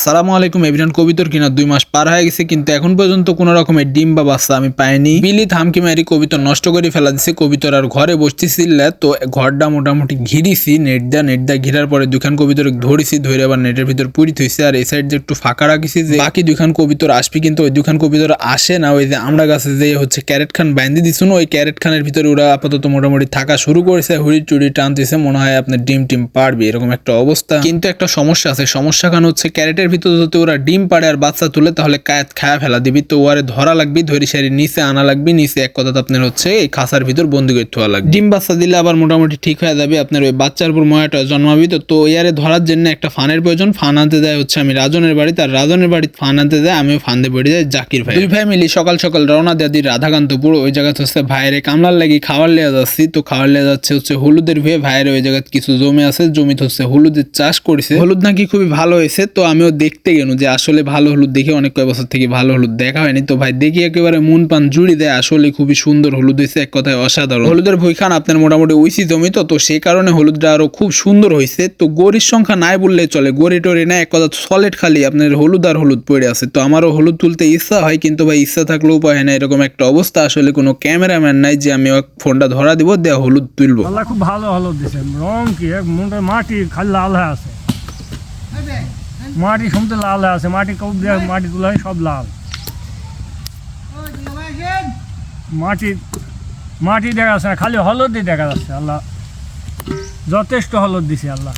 আসসালামু আলাইকুম এভিরান কবিতর কিনা দুই মাস পার হয়ে গেছে, কিন্তু এখন পর্যন্ত কোনো রকমের ডিম বা বাচ্চা আমি পাইনি। বিলি থামকি মারি কবিতর নষ্ট করে ফেলা দিছে, কবিতর আর ঘরে বসতেছিল, তো ঘরটা মোটামুটি ঘিরিছি নেট দা নেট দা ঘিরার পরে দুখান কবিতর ধরিছি ধরে আবার নেটের ভিতর পুরি থইছে, আর এই সাইড যে একটু ফাঁকা রাখিছি যে বাকি দুখান কবিতর আসবি, কিন্তু ওই দুখান কবিতর আসে না, ওই যে আমরা গাছে যে হচ্ছে ক্যারেট খান বাইন্ধে দিছিল ওই ক্যারেট খানের ভিতরে ওরা আপাতত মোটামুটি থাকা শুরু করেছে, হুড়ি চুড়ি টানতেছে, মনে হয় আপনার ডিম টিম পারবে, এরকম একটা অবস্থা। কিন্তু একটা সমস্যা আছে, সমস্যা কারণ হচ্ছে ক্যারেটের ভিতরে যদি ওরা ডিম পাড়ে আর বাচ্চা তুলে, তাহলে কায়াত খায়া ফেলা দিবি। তো ওয়ারে ধরা লাগবি, ধরি সারি, নিচে আনা লাগবি, নিচে এক কথা আপনার হচ্ছে এই খাসার ভিতর বন্দি করে থোয়া লাগবে। ডিম বাচ্চা দিলে আবার মোটামুটি ঠিক হয়ে যাবে, আপনার ওই বাচ্চার উপর ময়াটা জন্মাবি তো তো ইয়ারে ধরার জন্য একটা ফানের প্রয়োজন, ফান আনতে দেয় হচ্ছে আমি রাজনের বাড়ি তার রাজনের বাড়ি ফান আনতে দেয়, আমিও ফান্দে পড়ে যাই জাকির ভাই। দুই ভাই মিলি সকাল সকাল রওনা দেয় দিই রাধাকান্তপুর, ওই জায়গাতে হচ্ছে ভাইয়ের কামলার লাগি খাবার লেয়া যাচ্ছি। তো খাবার লেয়া যাচ্ছে হচ্ছে হলুদের ভুয়ে ভাইয়ের ওই জায়গায় কিছু জমি আছে, জমিতে হচ্ছে হলুদের চাষ করেছে। হলুদ নাকি খুবই ভালো হয়েছে, তো আমিও দেখতে গেল যে আসলে ভালো হলুদ দেখে অনেক কয়েক বছর থেকে ভালো হলুদ দেখা হয়নি। তো ভাই, দেখি একেবারে মন পান জুড়ি দেয়, আসলে খুবই সুন্দর হলুদ হয়েছে এক কথায় অসাধারণ। হলুদের ভুইখান আপনার মোটামুটি উইসি জমি তো সেই কারণে হলুদটা আরও খুব সুন্দর হয়েছে তো গরির সংখ্যা নাই বললে চলে গড়ি টরি না এক কথা সলিড খালি আপনার হলুদ আর হলুদ পড়ে আছে। তো আমারও হলুদ তুলতে ইচ্ছা হয়, কিন্তু ভাই ইচ্ছা থাকলেও উপায় হয় না এরকম একটা অবস্থা। আসলে কোনো ক্যামেরাম্যান নাই যে আমি ফোনটা ধরা দিব, দেয়া হলুদ তুলবো। খুব ভালো হলুদ দিছে, রং কি মাটি খালি লাল হয়ে আছে। মাটি সমতে লাল আছে মাটি কব দিয়ে মাটি তুলা হয় সব লাল। মাটি মাটি দেখা যাচ্ছে না খালি হলদি দেখা যাচ্ছে আল্লাহ। যথেষ্ট হলদ দিছে আল্লাহ।